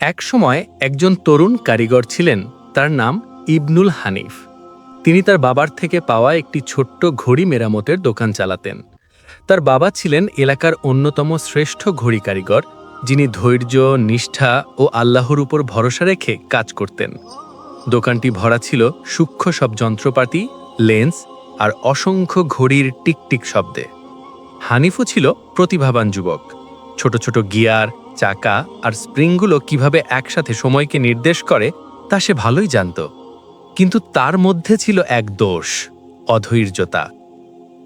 একসময় একজন তরুণ কারিগর ছিলেন, তার নাম ইবনুল হানিফ। তিনি তার বাবার থেকে পাওয়া একটি ছোট্ট ঘড়ি মেরামতের দোকান চালাতেন। তার বাবা ছিলেন এলাকার অন্যতম শ্রেষ্ঠ ঘড়ি কারিগর, যিনি ধৈর্য, নিষ্ঠা ও আল্লাহর উপর ভরসা রেখে কাজ করতেন। দোকানটি ভরা ছিল সূক্ষ্ম সব যন্ত্রপাতি, লেন্স আর অসংখ্য ঘড়ির টিকটিক শব্দে। হানিফও ছিল প্রতিভাবান যুবক। ছোট ছোট গিয়ার চাকা আর স্প্রিংগুলো কীভাবে একসাথে সময়কে নির্দেশ করে, তা সে ভালোই জানত। কিন্তু তার মধ্যে ছিল এক দোষ, অধৈর্যতা।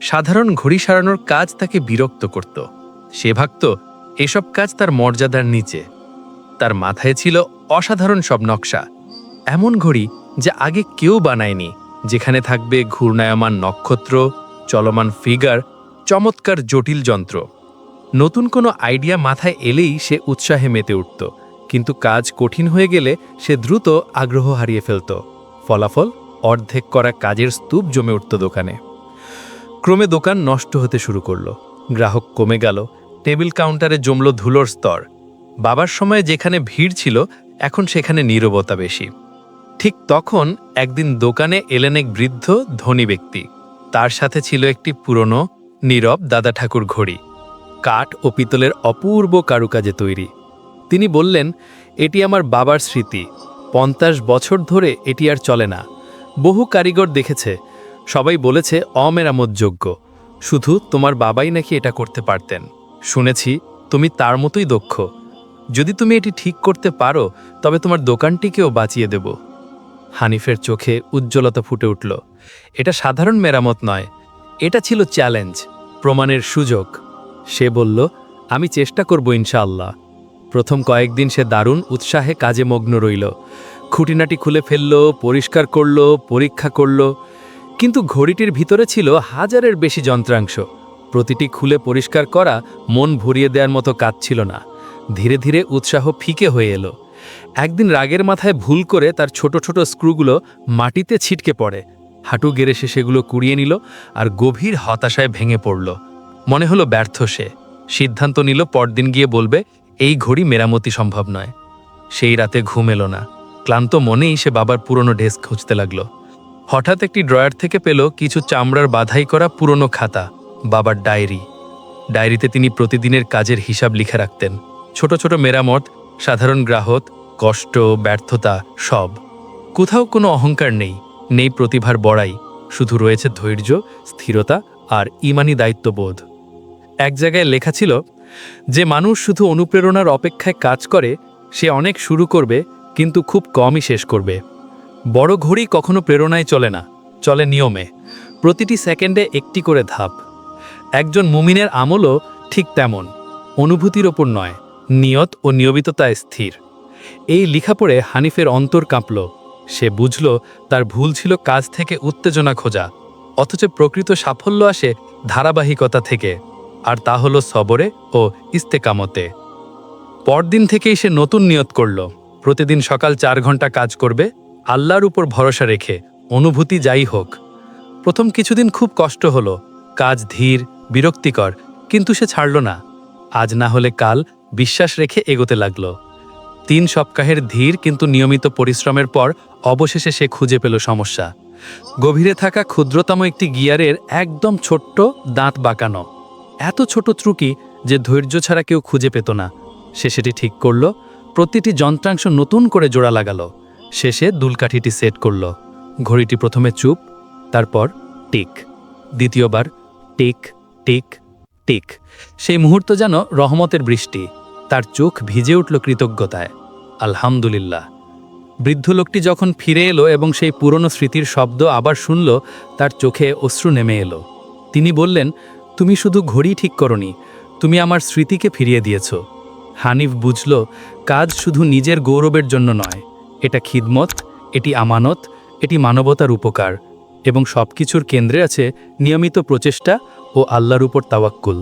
সাধারণ ঘড়ি সারানোর কাজ তাকে বিরক্ত করত। সে ভাবত, এসব কাজ তার মর্যাদার নিচে। তার মাথায় ছিল অসাধারণ সব নকশা। এমন ঘড়ি যা আগে কেউ বানায়নি, যেখানে থাকবে ঘূর্ণায়মান নক্ষত্র, চলমান ফিগার, চমৎকার জটিল যন্ত্র। নতুন কোনো আইডিয়া মাথায় এলেই সে উৎসাহে মেতে উঠত, কিন্তু কাজ কঠিন হয়ে গেলে সে দ্রুত আগ্রহ হারিয়ে ফেলত। ফলাফল, অর্ধেক করা কাজের স্তূপ জমে উঠত দোকানে। ক্রমে দোকান নষ্ট হতে শুরু করল। গ্রাহক কমে গেল, টেবিল কাউন্টারে জমল ধুলোর স্তর। বাবার সময়ে যেখানে ভিড় ছিল, এখন সেখানে নীরবতা বেশি। ঠিক তখন একদিন দোকানে এলেন এক বৃদ্ধ ধনী ব্যক্তি। তার সাথে ছিল একটি পুরনো, নীরব দাদা ঠাকুর ঘড়ি। কাঠ ও পিতলের অপূর্ব কারুকাজে তৈরি। তিনি বললেন, এটি আমার বাবার স্মৃতি। পঞ্চাশ বছর ধরে এটি আর চলে না। বহু কারিগর দেখেছে। সবাই বলেছে, অমেরামতযোগ্য। শুধু তোমার বাবাই নাকি এটা করতে পারতেন। শুনেছি, তুমি তার মতোই দক্ষ। যদি তুমি এটি ঠিক করতে পারো, তবে তোমার দোকানটিকেও বাঁচিয়ে দেব। হানিফের চোখে উজ্জ্বলতা ফুটে উঠল। এটা সাধারণ মেরামত নয়। এটা ছিল চ্যালেঞ্জ, প্রমাণের সুযোগ। সে বলল, আমি চেষ্টা করব ইনশাআল্লাহ। প্রথম কয়েকদিন সে দারুণ উৎসাহে কাজে মগ্ন রইল। খুঁটিনাটি খুলে ফেলল, পরিষ্কার করল, পরীক্ষা করল। কিন্তু ঘড়িটির ভিতরে ছিল হাজারের বেশি যন্ত্রাংশ। প্রতিটি খুলে পরিষ্কার করা মন ভরিয়ে দেওয়ার মতো কাজ ছিল না। ধীরে ধীরে উৎসাহ ফিকে হয়ে এলো। একদিন রাগের মাথায় ভুল করে তার ছোট ছোট স্ক্রুগুলো মাটিতে ছিটকে পড়ে। হাঁটু গেড়ে সে সেগুলো কুড়িয়ে নিল আর গভীর হতাশায় ভেঙে পড়ল। মনে হলো ব্যর্থ সে। সিদ্ধান্ত নিল পরদিন গিয়ে বলবে, এই ঘড়ি মেরামতি সম্ভব নয়। সেই রাতে ঘুম এলো না। ক্লান্ত মনেই সে বাবার পুরনো ডেস্ক খুঁজতে লাগল। হঠাৎ একটি ড্রয়ার থেকে পেল কিছু চামড়ার বাধাই করা পুরনো খাতা, বাবার ডায়েরি। ডায়েরিতে তিনি প্রতিদিনের কাজের হিসাব লিখে রাখতেন। ছোট ছোট মেরামত, সাধারণ গ্রাহক, কষ্ট, ব্যর্থতা, সব। কোথাও কোনো অহংকার নেই নেই প্রতিভার বড়াই। শুধু রয়েছে ধৈর্য, স্থিরতা আর ইমানি দায়িত্ববোধ। এক জায়গায় লেখা ছিল, যে মানুষ শুধু অনুপ্রেরণার অপেক্ষায় কাজ করে, সে অনেক শুরু করবে, কিন্তু খুব কমই শেষ করবে। বড় ঘড়ি কখনো প্রেরণায় চলে না, চলে নিয়মে। প্রতিটি সেকেন্ডে একটি করে ধাপ। একজন মুমিনের আমলও ঠিক তেমন, অনুভূতির ওপর নয়, নিয়ত ও নিয়মিততায় স্থির। এই লিখা পড়ে হানিফের অন্তর কাঁপল। সে বুঝল তার ভুল ছিল কাজ থেকে উত্তেজনা খোঁজা, অথচ প্রকৃত সাফল্য আসে ধারাবাহিকতা থেকে। আর তা হলো সবরে ও ইস্তেকামতে। পরদিন থেকেই সে নতুন নিয়ত করল। প্রতিদিন সকাল চার ঘণ্টা কাজ করবে, আল্লাহর উপর ভরসা রেখে, অনুভূতি যাই হোক। প্রথম কিছুদিন খুব কষ্ট হলো, কাজ ধীর, বিরক্তিকর, কিন্তু সে ছাড়ল না। আজ না হলে কাল বিশ্বাস রেখে এগোতে লাগল। তিন সপ্তাহের ধীর কিন্তু নিয়মিত পরিশ্রমের পর অবশেষে সে খুঁজে পেল সমস্যা। গভীরে থাকা ক্ষুদ্রতম একটি গিয়ারের একদম ছোট্ট দাঁত বাঁকানো। এত ছোট ত্রুকি যে ধৈর্য ছাড়া কেউ খুঁজে পেত না। সে সেটি ঠিক করল, প্রতিটি যন্ত্রাংশ নতুন করে জোড়া লাগালো, শেষে দুলকাঠিটি সেট করল। ঘড়িটি প্রথমে চুপ, তারপর টিক, দ্বিতীয়বার টিক টিক টিক। সেই মুহূর্ত যেন রহমতের বৃষ্টি, তার চোখ ভিজে উঠল কৃতজ্ঞতায়। আলহামদুলিল্লাহ। বৃদ্ধ লোকটি যখন ফিরে এলো এবং সেই পুরনো স্মৃতির শব্দ আবার শুনল, তার চোখে অশ্রু নেমে এলো। তিনি বললেন তুমি শুধু ঘড়ি ঠিক করনি, তুমি আমার স্মৃতিকে ফিরিয়ে দিয়েছ। হানিফ বুঝল, কাজ শুধু নিজের গৌরবের জন্য নয়, এটা খিদমত, এটি আমানত, এটি মানবতার উপকার, এবং সব কিছুর কেন্দ্রে আছে নিয়মিত প্রচেষ্টা ও আল্লাহর উপর তাওয়াক্কুল।